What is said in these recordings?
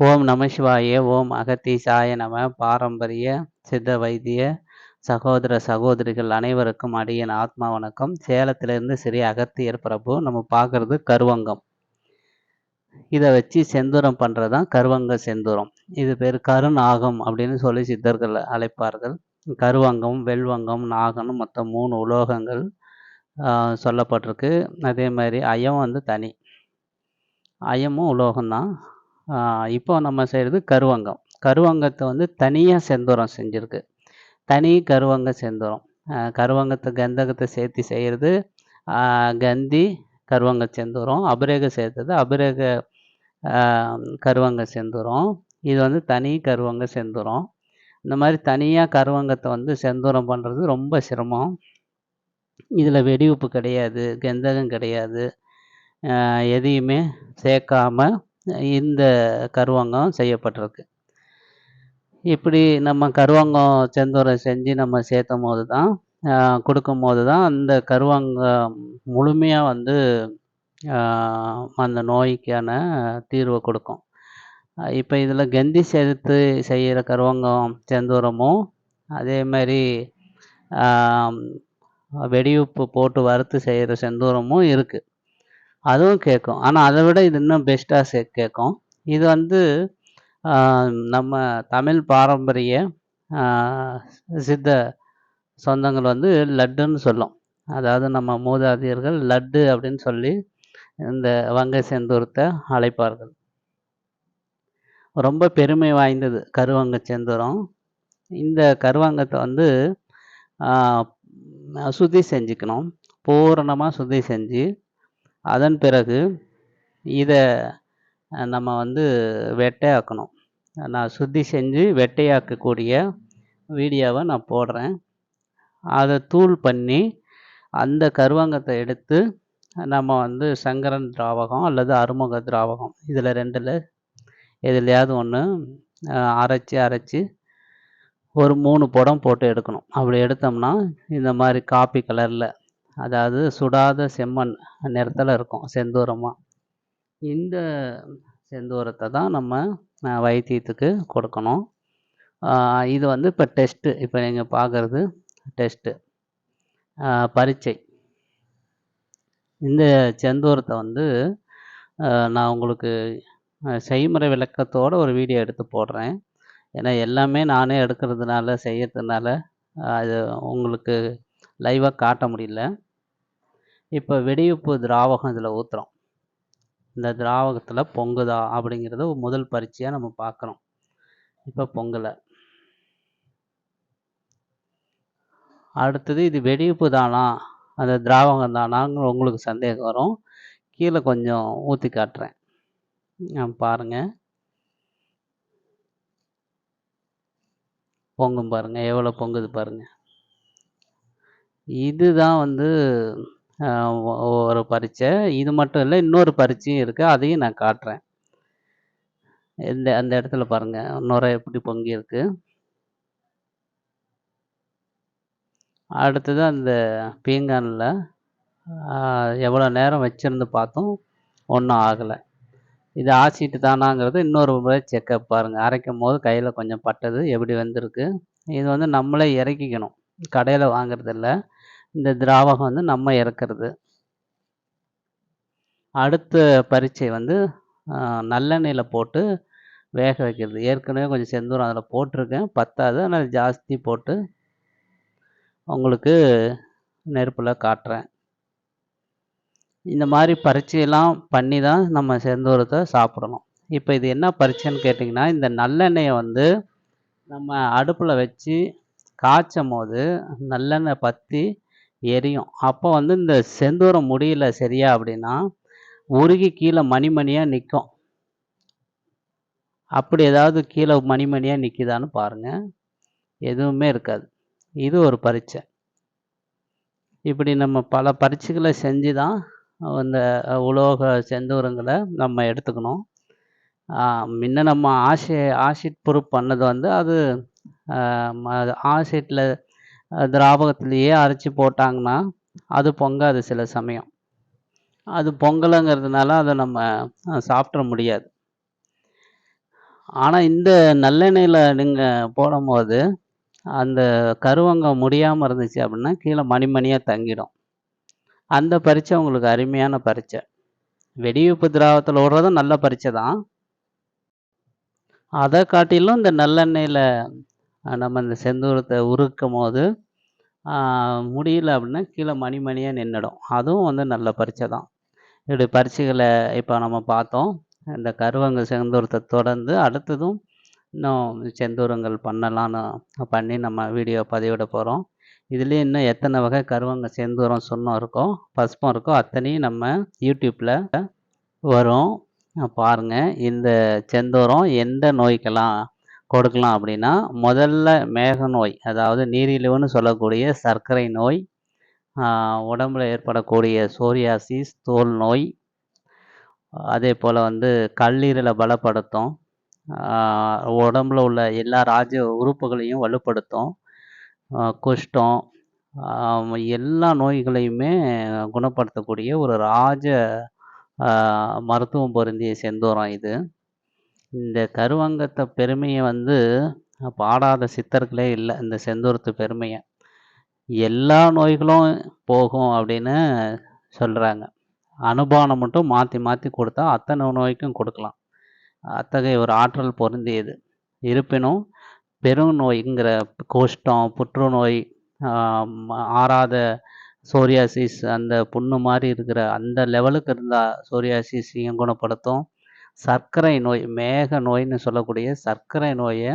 ஓம் நமசிவாய ஓம் அகத்தீசாய நம. பாரம்பரிய சித்த வைத்திய சகோதர சகோதரிகள் அனைவருக்கும் அடியன் ஆத்மா வணக்கம். சேலத்திலிருந்து ஸ்ரீ அகத்தியர் பிரபு. நம்ம பார்க்குறது கருவங்கம். இதை வச்சு செந்தூரம் பண்ணுறது தான் கருவங்க செந்தூரம். இது பேர் கருநாகம் அப்படின்னு சொல்லி சித்தர்கள் அழைப்பார்கள். கருவங்கம் வெல்வங்கம் நாகம்னு மொத்தம் மூணு உலோகங்கள் சொல்லப்பட்டிருக்கு. அதே மாதிரி அயம் வந்து தனி. அயமும் உலோகம்தான். இப்போ நம்ம செய்கிறது கருவங்கம். கருவங்கத்தை வந்து தனியாக செந்தூரம் செஞ்சுருக்கு. தனி கருவங்க செந்தூரம். கருவங்கத்தை கந்தகத்தை சேர்த்து செய்கிறது கந்தி கருவங்க செந்தூரம் அபிரேக சேர்த்தது அபிரேக கருவங்க செந்தூரம். இது வந்து தனி கருவங்க செந்தூரம். இந்த மாதிரி தனியாக கருவங்கத்தை வந்து செந்தூரம் பண்ணுறது ரொம்ப சிரமம். இதில் வெடிவுப்பு கிடையாது கந்தகம் கிடையாது. எதையுமே சேர்க்காமல் இந்த கருவங்கம் செய்யப்பட்டிருக்கு. இப்படி நம்ம கருவங்கம் செந்தூரம் செஞ்சு நம்ம சேர்த்தும் போது தான் கொடுக்கும் போது தான் அந்த கருவங்கம் முழுமையாக வந்து அந்த நோய்க்கான தீர்வை கொடுக்கும். இப்போ இதில் கந்தி சேர்த்து செய்கிற கருவங்கம் செந்தூரமும் அதே மாதிரி ஆம், வெடியுப்பு போட்டு வறுத்து செய்கிற செந்தூரமும் இருக்குது அதுவும் கேட்கும் ஆனால் அதை விட இது இன்னும் பெஸ்ட்டாக சே கேட்கும் இது வந்து நம்ம தமிழ் பாரம்பரிய சித்த சொந்தங்கள் வந்து லட்டுன்னு சொல்லும். அதாவது நம்ம மூதாதையர்கள் லட்டு அப்படின்னு சொல்லி இந்த வங்க செந்தூரத்தை அழைப்பார்கள். ரொம்ப பெருமை வாய்ந்தது கருவங்க செந்தூரம். இந்த கருவங்கத்தை வந்து சுத்தி செஞ்சுக்கணும். பூரணமாக சுத்தி செஞ்சு அதன் பிறகு இதை நம்ம வந்து வெட்டையாக்கணும். நான் சுத்தி செஞ்சு வெட்டையாக்கக்கூடிய வீடியோவை நான் போடுறேன். அதை தூள் பண்ணி அந்த கருவங்கத்தை எடுத்து நம்ம வந்து சங்கரன் திராவகம் அல்லது அருமுக திராவகம் இதில் ரெண்டில் எதுலையாவது ஒன்று அரைச்சி அரைச்சி ஒரு மூணு புடம் போட்டு எடுக்கணும். அப்படி எடுத்தோம்னா இந்த மாதிரி காப்பி கலரில் அதாவது சுடாத செம்மண் நிறத்தில் இருக்கும் செந்தூரமாக இந்த செந்தூரத்தை தான் நம்ம வைத்தியத்துக்கு கொடுக்கணும். இது வந்து இப்போ டெஸ்ட்டு இப்போ நீங்கள் பார்க்குறது டெஸ்ட்டு பரீட்சை. இந்த செந்தூரத்தை வந்து நான் உங்களுக்கு செய்முறை விளக்கத்தோடு ஒரு வீடியோ எடுத்து போடுறேன். ஏன்னா எல்லாமே நானே எடுக்கிறதுனால செய்யறதுனால அது உங்களுக்கு லைவாக காட்ட முடியல. இப்போ வெடியுப்பு திராவகம் இதில் ஊற்றுறோம் இந்த திராவகத்தில் பொங்குதா அப்படிங்கிறத முதல் பரீட்சையாக நம்ம பார்க்குறோம் இப்போ பொங்கலை. அடுத்தது இது வெடிவிப்பு தானா? அந்த திராவகம் தானாங்கிற உங்களுக்கு சந்தேகம் வரும். கீழே கொஞ்சம் ஊற்றி காட்டுறேன். ஆ, பாருங்க. பொங்கும் பாருங்கள் எவ்வளோ பொங்குது பாருங்கள் இதுதான் வந்து ஒரு பரீட்சை. இது மட்டும் இல்லை இன்னொரு பரீட்சையும் இருக்குது அதையும் நான் காட்டுறேன். இந்த அந்த இடத்துல பாருங்கள் நுரை எப்படி பொங்கி இருக்கு. அடுத்தது அந்த பீங்கானில் எவ்வளோ நேரம் வச்சுருந்து பார்த்தோம். ஒன்றும் ஆகலை. இது ஆசிட்டு தானாங்கிறது இன்னொரு முறை செக்கப் பாருங்கள் அரைக்கும் போது கையில் கொஞ்சம் பட்டது. எப்படி வந்திருக்கு. இது வந்து நம்மளே இறக்கிக்கணும். கடையில் வாங்குறதில்ல. இந்த திராவகம் வந்து நம்ம இறக்கிறது. அடுத்த பரீட்சை வந்து நல்லெண்ணெயில் போட்டு வேக வைக்கிறது. ஏற்கனவே கொஞ்சம் செந்தூரம் அதில் போட்டிருக்கேன். பத்தாது. ஆனால் ஜாஸ்தி போட்டு உங்களுக்கு நெருப்பில் காட்டுறேன். இந்த மாதிரி பரீட்சையெல்லாம் பண்ணி தான் நம்ம செந்தூரத்தை சாப்பிடணும். இப்போ இது என்ன பரீட்சைன்னு கேட்டிங்கன்னா இந்த நல்லெண்ணெயை வந்து நம்ம அடுப்பில் வச்சு காய்ச்சும் போது நல்லெண்ணெய் பற்றி எரியும். அப்போ வந்து இந்த செந்தூரம் முடியல சரியா அப்படின்னா உருகி கீழே மணிமணியாக நிற்கும் அப்படி ஏதாவது கீழே மணிமணியாக நிற்கிதான்னு பாருங்கள் எதுவுமே இருக்காது. இது ஒரு பரீட்சை. இப்படி நம்ம பல பரீட்சைகளை செஞ்சு தான் இந்த உலோக செந்தூரங்களை நம்ம எடுத்துக்கணும். முன்ன நம்ம ஆசி ஆசிட் ப்ரூஃப் பண்ணது வந்து அது ஆசிட்டில் திராவகத்துலேயே அரைச்சி போட்டாங்கன்னா அது பொங்காது சில சமயம். அது பொங்கலைங்கிறதுனால அதை நம்ம சாப்பிட்ற முடியாது. ஆனால் இந்த நல்லெண்ணெயில் நீங்கள் போடும்போது அந்த கருவங்கம் முடியாமல் இருந்துச்சு அப்படின்னா கீழே மணிமணியாக தங்கிடும். அந்த பரீட்சை உங்களுக்கு அருமையான பரீட்சை. வெடிவிப்பு திராவத்தில் விடுறதும் நல்ல பரீட்சை தான். அதை காட்டிலும் இந்த நல்லெண்ணெயில் நம்ம இந்த செந்தூரத்தை உருக்கும் போது முடியல அப்படின்னா கீழே மணி மணியாக நின்றுடும் அதுவும் வந்து நல்ல பரீட்சை தான். இப்படி பரீட்சைகளை இப்போ நம்ம பார்த்தோம். இந்த கருவங்க செந்தூரத்தை தொடர்ந்து அடுத்ததும் இன்னும் செந்தூரங்கள் பண்ணலான்னு பண்ணி நம்ம வீடியோ பதிவிட போகிறோம் இதுலேயே இன்னும் எத்தனை வகை கருவங்க செந்தூரம் சொன்னோம் இருக்கோ பஸ்பம் இருக்கோ அத்தனையும் நம்ம யூடியூப்பில் வரும். பாருங்கள் இந்த செந்தூரம் எந்த நோய்க்கெல்லாம் கொடுக்கலாம் அப்படின்னா முதல்ல மேக நோய் அதாவது நீரிழிவுன்னு சொல்லக்கூடிய சர்க்கரை நோய் உடம்புல ஏற்படக்கூடிய சோரியாசிஸ் தோல் நோய் அதே போல் வந்து கல்லீரலை பலப்படுத்தும் உடம்புல உள்ள எல்லா ராஜ உறுப்புகளையும் வலுப்படுத்தும் குஷ்டம் எல்லா நோய்களையுமே குணப்படுத்தக்கூடிய ஒரு ராஜ மருத்துவம் பொருந்திய செந்தூரம் இது. இந்த கருவங்கத்தை பெருமையை வந்து பாடாத சித்தர்களே இல்லை. இந்த செந்தூரத்து பெருமையை. எல்லா நோய்களும் போகும் அப்படின்னு சொல்கிறாங்க அனுபானம் மட்டும் மாற்றி மாற்றி கொடுத்தா அத்தனை நோய்க்கும் கொடுக்கலாம். அத்தகைய ஒரு ஆற்றல் பொருந்தியது. இருப்பினும் பெருநோய்ங்கிற கோஷ்டம் புற்றுநோய் ஆறாத சோரியாசிஸ் அந்த புண்ணு மாதிரி இருக்கிற அந்த லெவலுக்கு இருந்தால் சோரியாசிஸையும் குணப்படுத்தும். சர்க்கரை நோய் மேக நோய்னு சொல்லக்கூடிய சர்க்கரை நோயை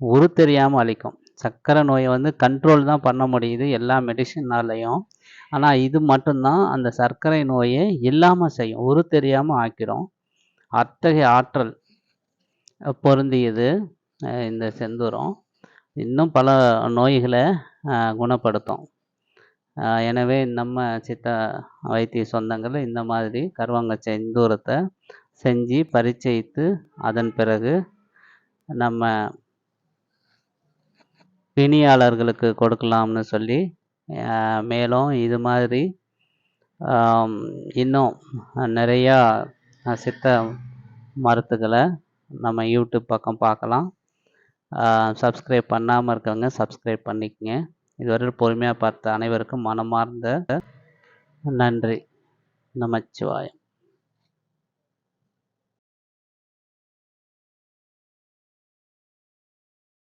உரு தெரியாமல் அழிக்கும். சர்க்கரை நோயை வந்து கண்ட்ரோல் தான் பண்ண முடியுது எல்லா மெடிசினாலையும் ஆனால் இது மட்டும்தான் அந்த சர்க்கரை நோயை இல்லாமல் செய்யும். உரு தெரியாமல் ஆக்கிடும் அத்தகைய ஆற்றல் பொருந்தியது இந்த செந்தூரம். இன்னும் பல நோய்களை குணப்படுத்தும். எனவே நம்ம சித்த வைத்திய சொந்தங்கள் இந்த மாதிரி கருவாங்க செந்தூரத்தை செஞ்சு பரிச்சயித்து அதன் பிறகு நம்ம பிணியாளர்களுக்கு கொடுக்கலாம்னு சொல்லி மேலும் இது மாதிரி இன்னும் நிறையா சித்த மருத்துக்களை நம்ம யூடியூப் பக்கம் பார்க்கலாம். சப்ஸ்கிரைப் பண்ணாமல் இருக்கவங்க சப்ஸ்கிரைப் பண்ணிக்கங்க. இதுவரை பொறுமையாக பார்த்த அனைவருக்கும் மனமார்ந்த நன்றி. நமச்சிவாயம்.